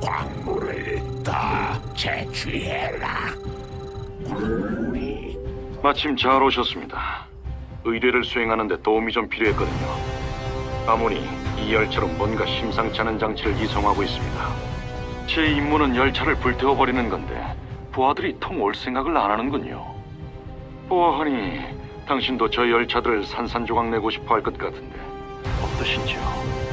광물을 더 채취해라. 광물이 마침 잘 오셨습니다. 의뢰를 수행하는 데 도움이 좀 필요했거든요. 아모니 이 열차로 뭔가 심상치 않은 장치를 이송하고 있습니다. 제 임무는 열차를 불태워버리는 건데 부하들이 통 올 생각을 안 하는군요. 보아하니 당신도 저 열차들을 산산조각 내고 싶어 할 것 같은데 어떠신지요?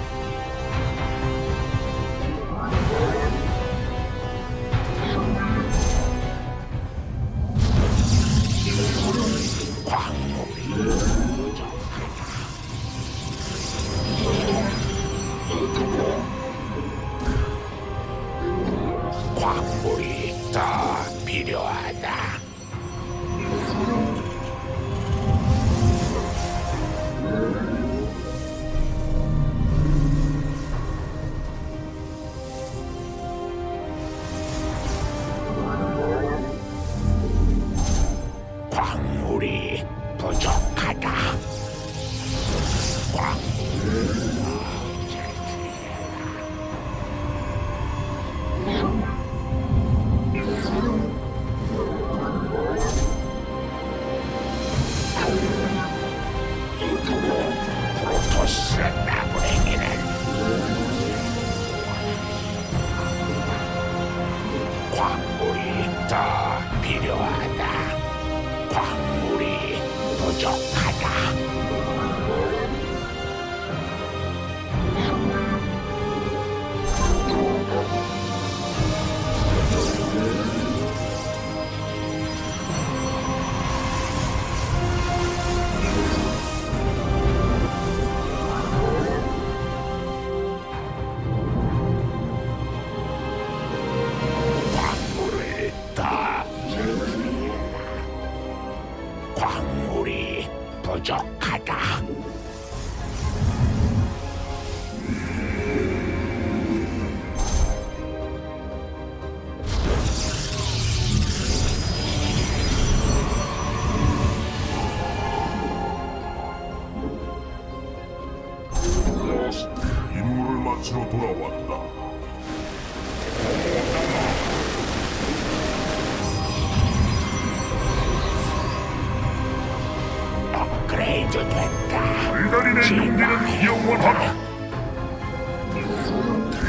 필요하다. 광물이 부족하다. 광물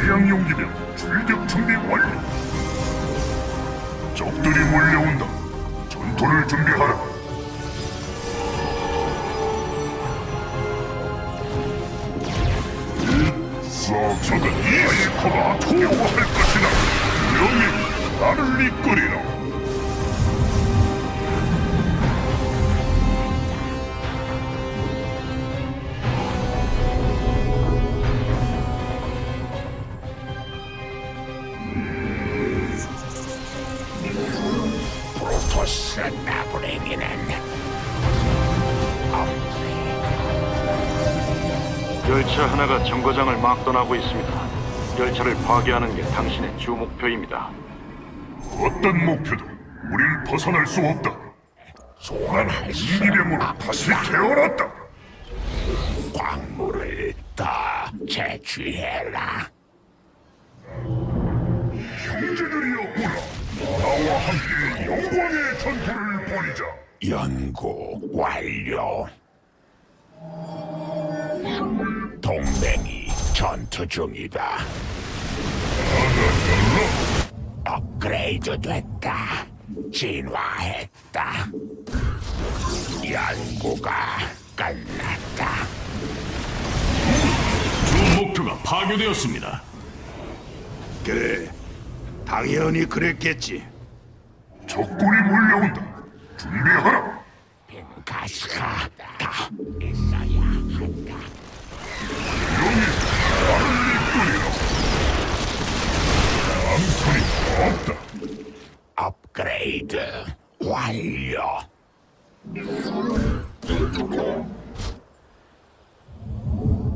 태양 용기병 출격 준비 완료. 적들이 몰려온다. 전투를 준비하라. 싹 적은 아이커가 두려워할 것이다. 여기 나를 이끌이라. 프로토스 나부랭이는 열차 하나가 정거장을 막 떠나고 있습니다. 열차를 파괴하는 게 당신의 주 목표입니다. 어떤 목표도 우릴 벗어날 수 없다. 소환할 수 이기병으로 다시 태어났다. 광물을 더 채취해라. 함께 영광의 전투를 벌이자. 연구 완료. 동맹이 전투 중이다. 업그레이드 됐다. 진화했다. 연구가 끝났다. 주 목표가 파괴되었습니다. 그래, 당연히 그랬겠지. 적군이 몰려온다. 준비하라. 가스가 더 있어야 한다. 여기 나를 이끌이라. 남편이 없다. 업그레이드 완료.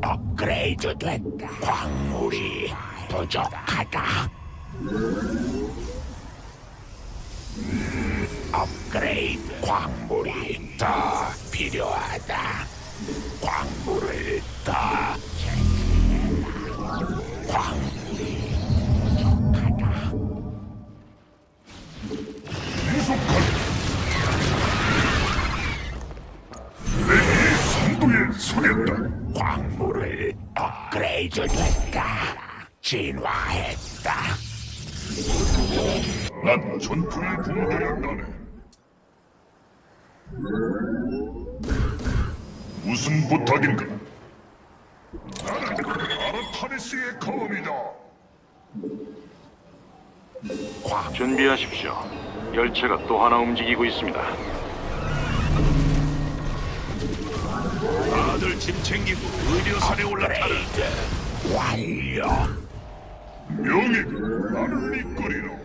업그레이드 됐다. 광물이 부족하다. 업그레이드 광물이 더 필요하다. 광물을 더 전투의 공주였다네. 무슨 부탁인가? 나는 아르타니스의 검이다. 준비하십시오. 열차가 또 하나 움직이고 있습니다. 다들 짐 챙기고 의료선에 올라타라. 완료. 명예, 나를 이끌이라.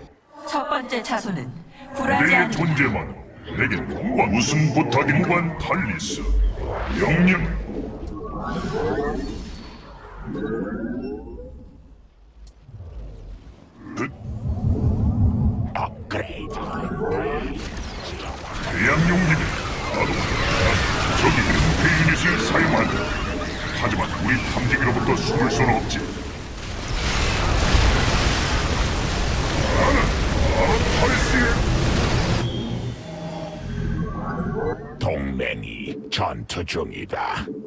첫 번째 차소는 불하지 내 않는 존재만 내겐 무관 무슨 부탁인가? 무관 탈리스. 명령. 그 업그레이드 대양용기는 나도 저기 페이닛을 사용한다. 하지만 우리 탐지기로부터 숨을 수는 없지. 전투 중이다. 전투의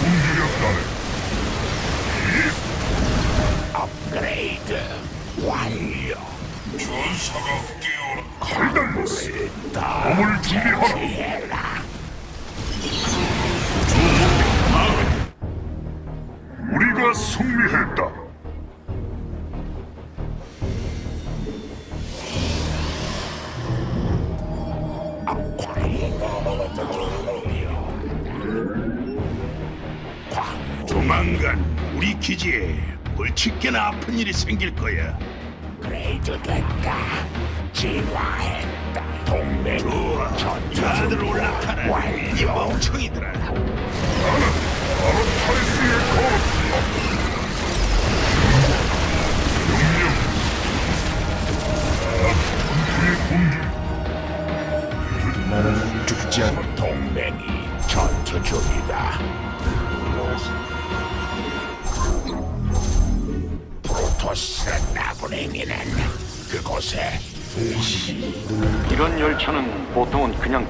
공주였다네. 업그레이드 완료. 전사가 깨어라. 더 몸을 준비하라. 벌칙게나 아픈 일이 생길 거야. 업그레이드 됐다. 진화했다. 동맹이 좋아, 다들. 올라타라. 이. 멍청이들아.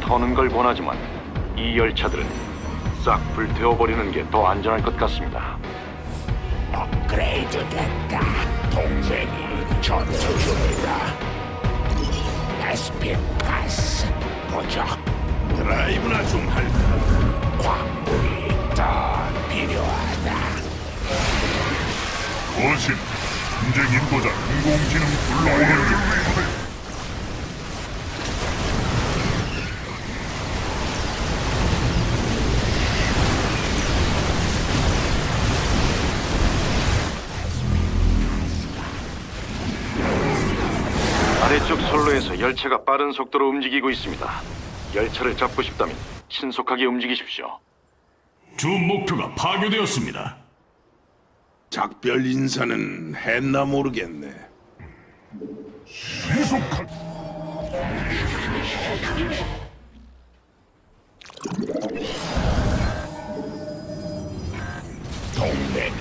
터는 걸 권하지만 이 열차들은 싹 불태워버리는 게 더 안전할 것 같습니다. 업그레이드 됐다. 동맹이 전투 중이다. 에스핀 가스 부족. 드라이브나 좀 할까? 광물이 더 필요하다. 거신. 전쟁 인도자 인공지능 불러오는 아래쪽 선로에서 열차가 빠른 속도로 움직이고 있습니다. 열차를 잡고 싶다면 신속하게 움직이십시오. 주 목표가 파괴되었습니다. 작별 인사는 했나 모르겠네. 신속한. 동맹이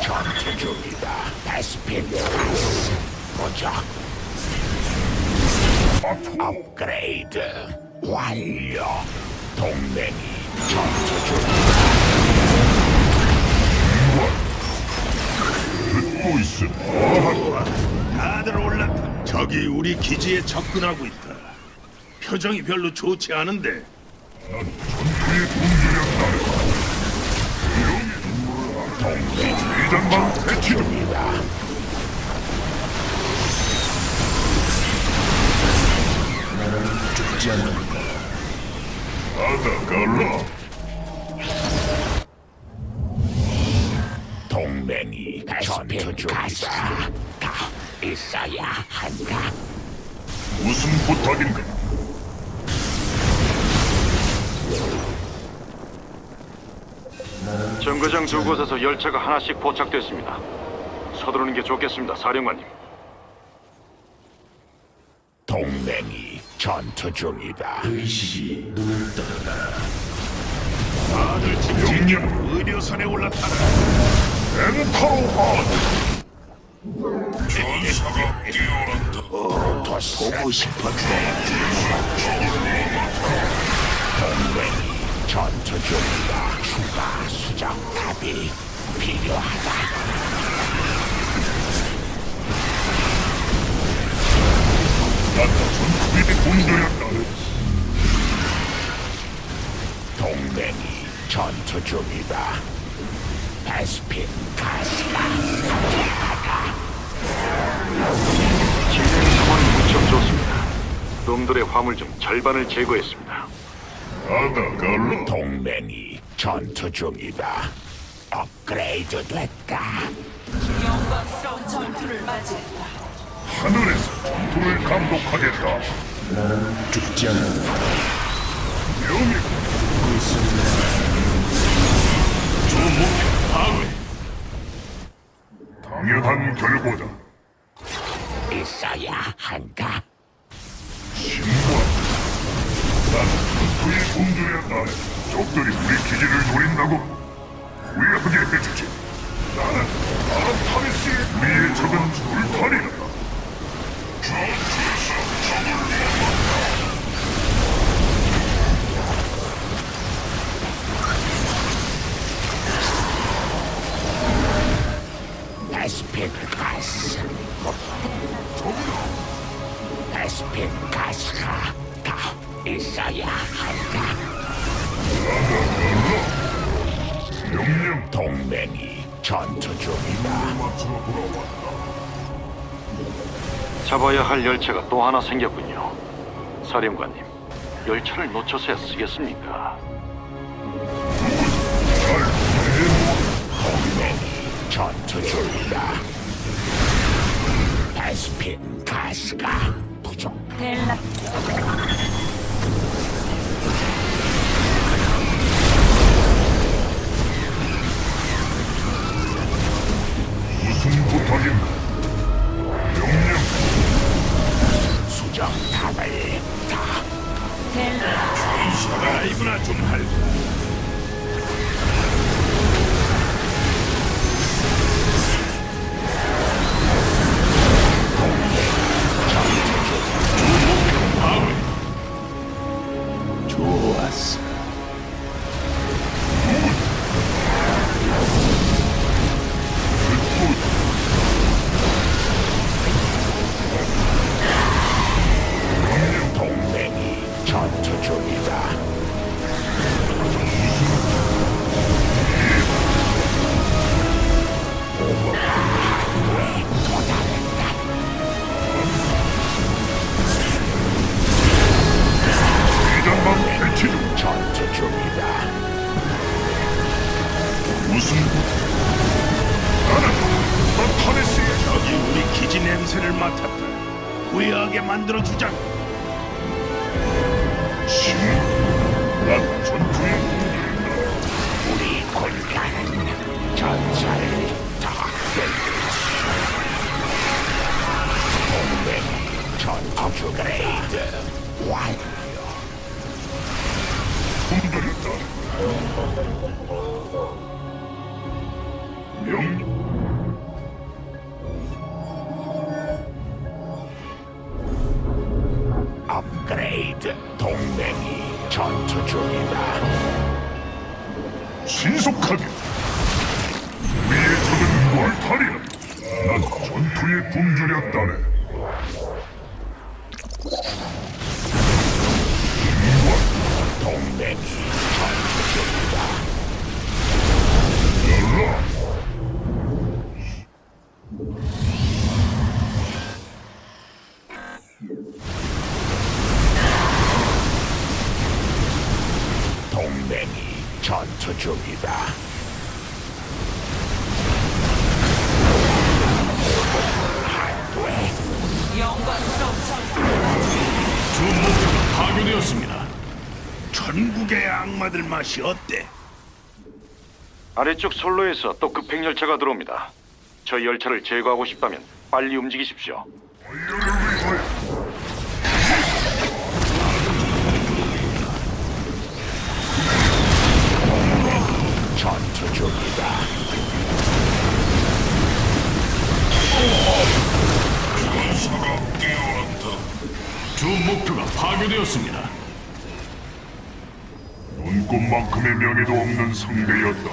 전투 중이다. 에스핀 가스 부족. 업그레이드 완료. 동맹이 전투 중이다. 듣고. 다들 올라타. 적이 우리 기지에 접근하고 있다. 표정이 별로 좋지 않은데 전투의 공주였다. 대장만 배치 아다갈라. 동맹이 전투 중이다. 다 있어야 한다. 무슨 부탁인가? 정거장 두 곳에서 열차가 하나씩 포착됐습니다. 서두르는 게 좋겠습니다, 사령관님. 동맹이 전투 중이다. 다들 짐 명령. 의료선에 올라타라. 엔타로하. 전사가 깨어난다. 프로토스 보고 싶었어. 동맹이 전투 중이다. 추가 수정탑이 필요하다. 전투의 공주였다. 동맹이 전투 중이다. 베스핀 가스가 진행 상황이 무척 좋습니다. 놈들의 화물 중 절반을 제거했습니다. 아다 갈로 동맹이 전투 중이다. 업그레이드 됐다. 영광스러운 전투를 맞이했다. 하늘에서 전투를 감독하겠다. 죽지 않는다. 명예 주 목표 파괴. 당연한 결과다. 있어야 한다. 난 전투의 공주였다. 적들이 우리 기지를 노린다고 후회하게 해주지. 나는 아람타메스의 우리의 적은 동맹이 전투 중이다. 잡아야 할 열차가 또 하나 생겼군요. 사령관님, 열차를 놓쳐서야 쓰겠습니까? 동맹이 전투 중이다. 베스핀 가스가 부족. 델라 부탁인가? 명령 수정 탑을 다 델라 라이브나 좀 할. 신속하게. 우리의 적은 무알탈이라. 난 전투의 공주였다네. 동맹이 전투 중이다. 열라. 목표가 파괴되었습니다. 전국의 악마들 맛이 어때? 아래쪽 선로에서 또 급행 열차가 들어옵니다. 저 열차를 제거하고 싶다면 빨리 움직이십시오. 주 목표가 파괴되었습니다. 눈 꿈만큼의 명예도 없는 상대였다.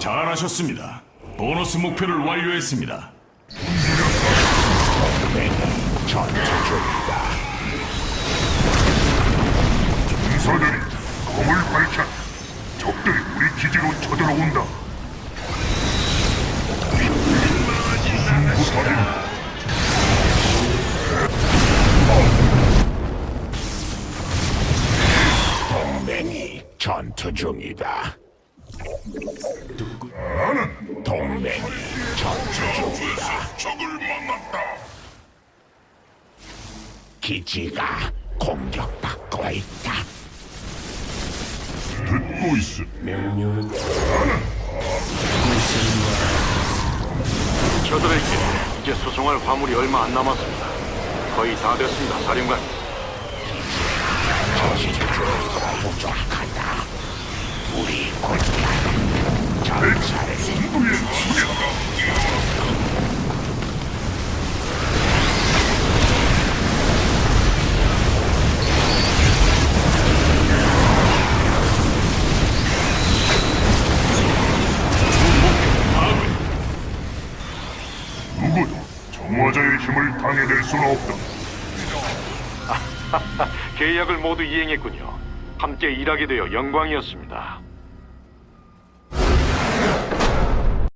잘하셨습니다. 보너스 목표를 완료했습니다. 전투 중이다. 군사들이 검을 밝혔. 적들이 우리 기지로 쳐들어온다. 무슨 부탁인 전투 중이다. 동맹이 전투 중이다. 적을 만났다. 기지가 공격받고 있다. 듣고 있음. 저들에게 이제 수송할 화물이 얼마 안 남았습니다. 거의 다 됐습니다, 사령관. 부족하다. 우리 군단 계약을 모두 이행했군요. 함께 일하게 되어 영광이었습니다.